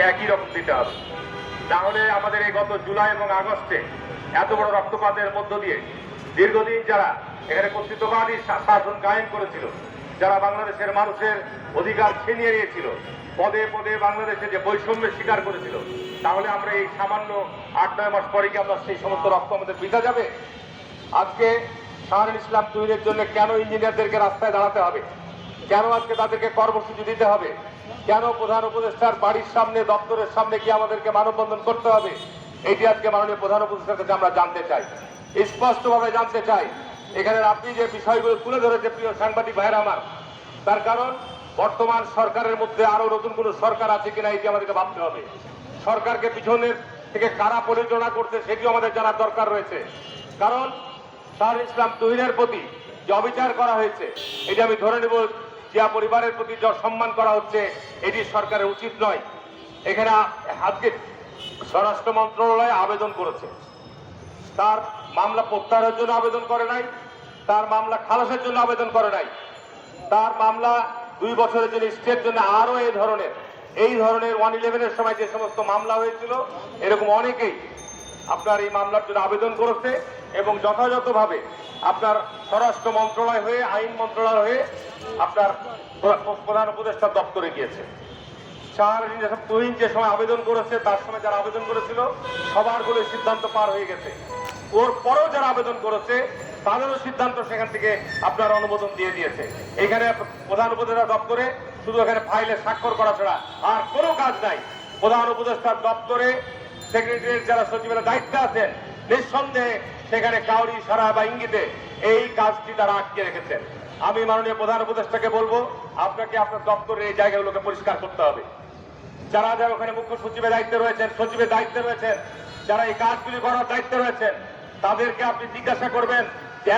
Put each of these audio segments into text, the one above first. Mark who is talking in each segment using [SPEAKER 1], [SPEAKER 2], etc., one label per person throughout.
[SPEAKER 1] সে একই রকম দিতে হবে না হলে আমাদের এই গত জুলাই এবং আগস্টে এত বড় রক্তপাতের মধ্য দিয়ে দীর্ঘদিন যারা এখানে কর্তৃত্ববাদী শাসন কায়েম করেছিল, যারা বাংলাদেশের মানুষের অধিকার ছিনিয়ে নিয়েছিল, পদে পদে বাংলাদেশে যে বৈষম্যের শিকার করেছিল, তাহলে আমরা এই সামান্য আট, নয় মাস পরে কি আমরা সেই সমস্ত রক্ত আমাদের বৃথা যাবে? আজকে শাহরুল ইসলাম তৈরির জন্য কেন ইঞ্জিনিয়ারদেরকে রাস্তায় দাঁড়াতে হবে? কেন আজকে তাদেরকে কর্মসূচি দিতে হবে? কেন প্রধান উপদেষ্টার বাড়ির সামনে, দপ্তরের সামনে গিয়ে আমাদেরকে মানববন্ধন করতে হবে? এটি আজকে মাননীয় প্রধান উপদেষ্টার কাছে আমরা জানতে চাই। স্পষ্টভাবে জানতে চাই এখানে আপনি যে বিষয়গুলো তুলে ধরেছে প্রিয় সাংবাদিক ভাইরা আমার, তার কারণ বর্তমান সরকারের মধ্যে আরও নতুন কোন সরকার আছে কিনা এটি আমাদেরকে ভাবতে হবে। সরকারকে পিছনের থেকে কারা পরিচালনা করতে সেটিও আমাদের জানার দরকার রয়েছে। কারণ শাহরুল ইসলাম তহিনের প্রতি যে অবিচার করা হয়েছে, এটি আমি ধরে নেব জিয়া পরিবারের প্রতি যে সম্মান করা হচ্ছে, এটি সরকারের উচিত নয়। এখানে আজকে স্বরাষ্ট্র মন্ত্রণালয় আবেদন করেছে। তার মামলা প্রত্যাহারের জন্য আবেদন করে নাই, তার মামলা খালাসের জন্য আবেদন করে নাই, তার মামলা দুই বছরের জন্য স্টের জন্য আরও এই ধরনের এই ধরনের ওয়ান ইলেভেনের সময় যে সমস্ত মামলা হয়েছিল, এরকম অনেকেই আপনার এই মামলার জন্য আবেদন করেছে। এবং যথাযথভাবে আপনার স্বরাষ্ট্র মন্ত্রণালয় হয়ে, আইন মন্ত্রণালয় হয়ে আপনার প্রধান উপদেষ্টা দপ্তরে গিয়েছে। চার তুহিন যে সময় আবেদন করেছে, তার সময় যারা আবেদন করেছিল, সবারগুলো সিদ্ধান্ত পার হয়ে গেছে। ওর পরেও যারা আবেদন করেছে, তাদেরও সিদ্ধান্ত সেখান থেকে আপনার অনুমোদন দিয়ে দিয়েছে। এখানে প্রধান উপদেষ্টা দপ্তরে শুধু এখানে ফাইলে স্বাক্ষর করা ছাড়া আর কোনো কাজ নাই। প্রধান উপদেষ্টার দপ্তরে সেক্রেটারি যারা সচিবের দায়িত্বে আছেন, নিঃসন্দেহে সেখানে কাউরি সারা বা ইঙ্গিতে এই কাজটি তারা আটকে রেখেছেন। আমি মাননীয় প্রধান উপদেষ্টাকে বলব, আপনাকে আপনার দপ্তরের এই জায়গাগুলোকে পরিষ্কার করতে হবে। যারা যারা ওখানে মুখ্য সচিবের দায়িত্বে রয়েছেন, সচিবের দায়িত্বে রয়েছেন, যারা এই কাজগুলি করার দায়িত্বে রয়েছেন, তাদেরকে আপনি জিজ্ঞাসা করবেন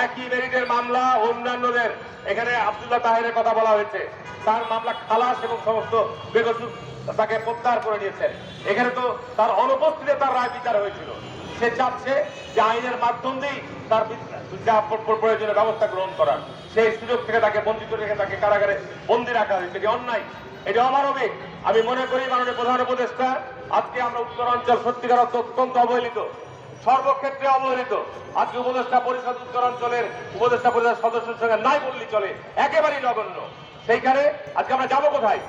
[SPEAKER 1] একই মেরিটের মামলা অন্যান্যদের, এখানে আব্দুল্লাহ তাহেরের কথা বলা হয়েছে। তার মামলা খালাস এবং সমস্ত বেকসুর তাকে প্রত্যাহার করে নিয়েছেন। এখানে তো তার অনুপস্থিতিতে তার রায় বিচার হয়েছিল। সে চাচ্ছে যে আইনের মাধ্যম দিয়েই তার প্রয়োজনীয় ব্যবস্থা গ্রহণ করার। সেই সুযোগ থেকে তাকে বঞ্চিত রেখে তাকে কারাগারে বন্দি রাখা হয়েছে। এটি অন্যায়। এটি অমানবিক। আমি মনে করি মাননীয় প্রধান উপদেষ্টা, আজকে আমরা উত্তরাঞ্চল সত্যিকার অত্যন্ত অবহেলিত, সর্বক্ষেত্রে অবহেলিত। আজকে উপদেষ্টা পরিষদ উত্তরাঞ্চলের উপদেষ্টা পরিষদ সদস্যের সঙ্গে নাই বললি চলে, একেবারেই নগণ্য। সেইখানে আজকে আমরা যাব কোথায়?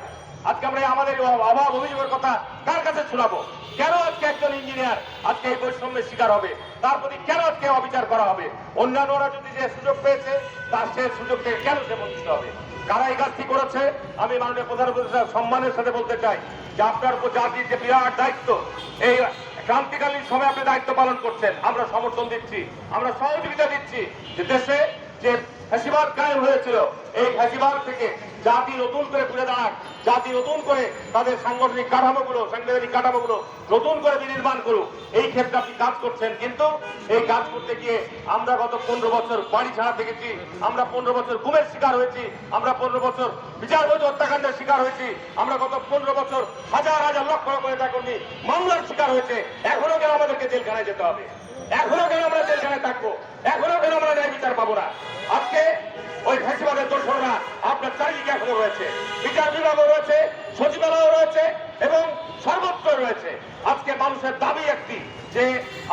[SPEAKER 1] আজকে আমরা আমাদের অভাব অভিযোগের কথা কার কাছে শোনাবো? কেন আজকে একজন ইঞ্জিনিয়ার আজকে এই বৈষম্যের শিকার হবে? তার প্রতি কেন আজকে অবিচার করা হবে? অন্যান্যরা যদি যে সুযোগ পেয়েছে, তার সে সুযোগ থেকে কেন সে বঞ্চিত হবে? কারা এই কাজটি করেছে? আমি মাননীয় প্রধান উপদেষ্টা সম্মানের সাথে বলতে চাই যে আপনার উপর জাতির যে বিরাট দায়িত্ব, এই ক্রান্তিকালীন সময় আপনি দায়িত্ব পালন করছেন। আমরা সমর্থন দিচ্ছি, আমরা সহযোগিতা দিচ্ছি যে দেশে যে ফ্যাসিবাদ কায়েম হয়েছিল। এই ফ্যাসিবাদ থেকে জাতি নতুন করে ফিরে দাঁড়াক, জাতি নতুন করে তাদের সাংগঠনিক কাঠামোগুলো, সাংবিধানিক কাঠামোগুলো নতুন করে বিনির্মাণ করুক। এই ক্ষেত্রে আপনি কাজ করছেন, কিন্তু এই কাজ করতে গিয়ে আমরা গত পনেরো বছর বাড়ি ছাড়া দেখেছি, আমরা পনেরো বছর ঘুমের শিকার হয়েছি, আমরা পনেরো বছর বিচার বৈধ হত্যাকাণ্ডের শিকার হয়েছি, আমরা গত পনেরো বছর হাজার হাজার লক্ষ লক্ষ নেতা কর্মী মামলার শিকার হয়েছে। এখনও কেন আমাদেরকে জেলখানায় যেতে হবে? এখনও কেন আমরা জেলখানায় থাকব? এখনও কেন পাবো না আজকে ওই ফ্যাসিবাদের দোষরা আপনার চারিদিকে এখনও রয়েছে। বিচার বিভাগও রয়েছে সচিবালয় রয়েছে এবং সর্বত্র রয়েছে। আজকে মানুষের দাবি একটি যে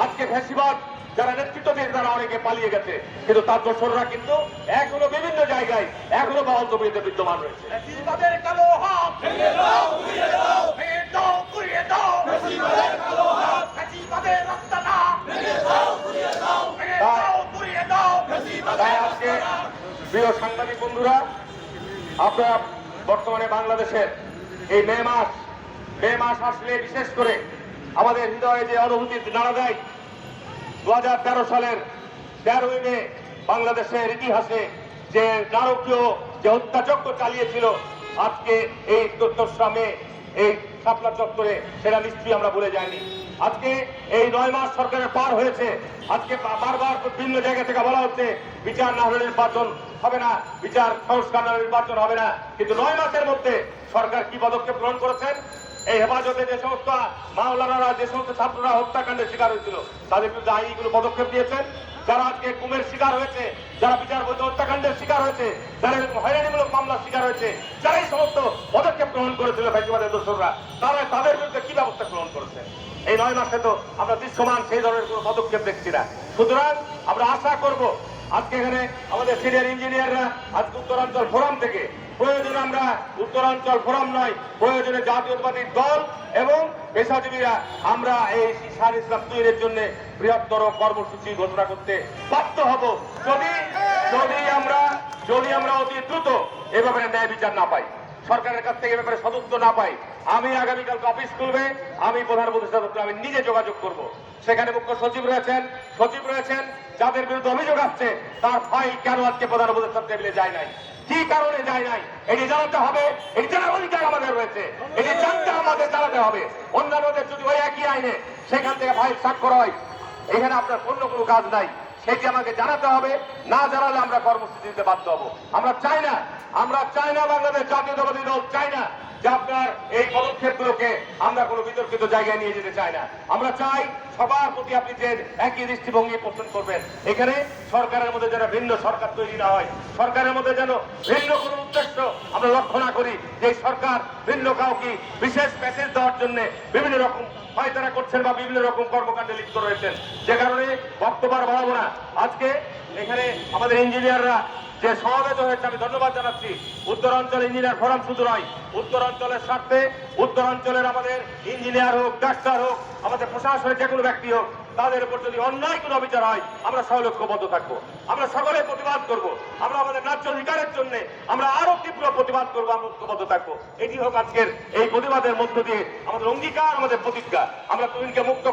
[SPEAKER 1] আজকে ফ্যাসিবাদ যারা নেতৃত্ব দিয়েছে তারা অনেকে পালিয়ে গেছে। কিন্তু তার দোষররা কিন্তু এখনও বিভিন্ন জায়গায় এখনও বহল জমিতে বিদ্যমান রয়েছে।
[SPEAKER 2] ফ্যাসিবাদের কালো হাত। দাও দাও দাও ফ্যাসিবাদের কালো হাত ফ্যাসিবাদের রাস্তাটা ভেঙে দাও গুড়িয়ে দাও ভেঙে দাও গুড়িয়ে দাও
[SPEAKER 1] তাই আজকে প্রিয় সাংবাদিক বন্ধুরা, আপনারা বর্তমানে বাংলাদেশের এই মে মাস মে মাস আসলে বিশেষ করে আমাদের হৃদয়ে যে অনুভূতি নাড়া দেয় দু হাজার তেরো সালের তেরোই মে বাংলাদেশের ইতিহাসে যে নারকীয় যে হত্যাযজ্ঞ চালিয়েছিল, আজকে এই চোদ্দশা মে এই শাপলা চত্বরে সেটা নিশ্চয়ই আমরা ভুলে যাইনি। আজকে এই নয় মাস সরকারের পার হয়েছে। আজকে বারবার বিভিন্ন জায়গা থেকে বলা হচ্ছে, বিচার না হলে নির্বাচন হবে না, বিচার সংস্কার না নির্বাচন হবে না। কিন্তু নয় মাসের মধ্যে সরকার কি পদক্ষেপ গ্রহণ করেছেন? এই হেফাজতে যে সমস্ত মাওলানারা যে সমস্ত ছাত্ররা হত্যাকাণ্ডের শিকার হয়েছিল, তাদের বিরুদ্ধে আইনিগুলো পদক্ষেপ দিয়েছেন যারা আজকে গুমের শিকার হয়েছে, যারা বিচার বৈধ হত্যাকাণ্ডের শিকার হয়েছে, যারা হয়রানিমূলক মামলার শিকার হয়েছে যারা এই সমস্ত পদক্ষেপ গ্রহণ করেছিল ফ্যাসিবাদের দোষররা, তারা তাদের বিরুদ্ধে কি ব্যবস্থা গ্রহণ করেছেন এই নয় মাসে তো আমরা দৃশ্যমান সেই ধরনের কোনো পদক্ষেপ দেখছি না। সুতরাং আমরা আশা করব, আজকে এখানে আমাদের সিনিয়র ইঞ্জিনিয়াররা আজকে উত্তরাঞ্চল ফোরাম থেকে, প্রয়োজনে আমরা উত্তরাঞ্চল ফোরাম নয়, প্রয়োজনে জাতীয়তাবাদী দল এবং পেশাজীবীরা আমরা এই সার ইসলাম তৈরির জন্য বৃহত্তর কর্মসূচি ঘোষণা করতে বাধ্য হব, যদি যদি আমরা যদি আমরা অতি দ্রুত এ ব্যাপারে ন্যায় বিচার না পাই, সরকারের কাছ থেকে ব্যাপারে সদস্য না পাই, আমি আগামীকালকে অফিস খুলবে, আমি প্রধান দপ্তরে আমি নিজে যোগাযোগ করব। সেখানে মুখ্য সচিব রয়েছেন সচিব রয়েছেন, যাদের বিরুদ্ধে অভিযোগ আসছে, তার ফাইল কেন আজকে প্রধান উপদেষ্টা টেবিলে যায় নাই? কি কারণে যায় নাই? এটি জানাতে হবে, এটি জানার অধিকার আমাদের রয়েছে, এটি জানতে আমাদের চালাতে হবে। অন্যান্যদের যদি ওই একই আইনে সেখান থেকে ফাইল স্বাক্ষর হয়, এখানে আপনার অন্য কোনো কাজ নাই। সেটি আমাকে জানাতে হবে, না জানালে আমরা কর্মসূচি দিতে বাধ্য হব। আমরা চাই না, আমরা চাই না বাংলাদেশ জাতীয়তাবাদী দল, চাই না। যে আপনার এই পদক্ষেপগুলোকে আমরা কোনো বিতর্কিত জায়গায় নিয়ে যেতে চাই না। আমরা চাই সবার প্রতি আপনি যে একই দৃষ্টিভঙ্গি পোষণ করবেন, এখানে সরকারের মধ্যে যেন ভিন্ন সরকার তৈরি না হয়, সরকারের মধ্যে যেন ভিন্ন কোনো উদ্দেশ্য আমরা লক্ষ্য না করি, যে সরকার ভিন্ন কাউকে বিশেষ মেসেজ দেওয়ার জন্য বিভিন্ন রকম পায়তারা করছেন বা বিভিন্ন রকম কর্মকাণ্ডে লিপ্ত রয়েছেন। যে কারণে বক্তব্য বাড়াবো না। আজকে এখানে আমাদের ইঞ্জিনিয়াররা যে সমাবেত হয়েছে, আমি ধন্যবাদ জানাচ্ছি। উত্তরাঞ্চল ইঞ্জিনিয়ার ফোরাম শুধু নয়, উত্তরাঞ্চলের স্বার্থে, উত্তরাঞ্চলের আমাদের ইঞ্জিনিয়ার হোক, ডাক্তার হোক, আমাদের প্রশাসনের যে কোনো ব্যক্তি হোক, তাদের উপর যদি অন্যায় কোনো অবিচার হয়, আমরা সহলক্ষ্যবদ্ধ থাকব। আমরা সকলে প্রতিবাদ করব। আমরা আমাদের ন্যায্য অধিকারের জন্য, আমরা আরও তীব্র প্রতিবাদ করব, আমরা ঐক্যবদ্ধ থাকব। এটি হোক আজকের এই প্রতিবাদের মধ্য দিয়ে আমাদের অঙ্গীকার, আমাদের প্রতিজ্ঞা। আমরা তুহিনকে মুক্ত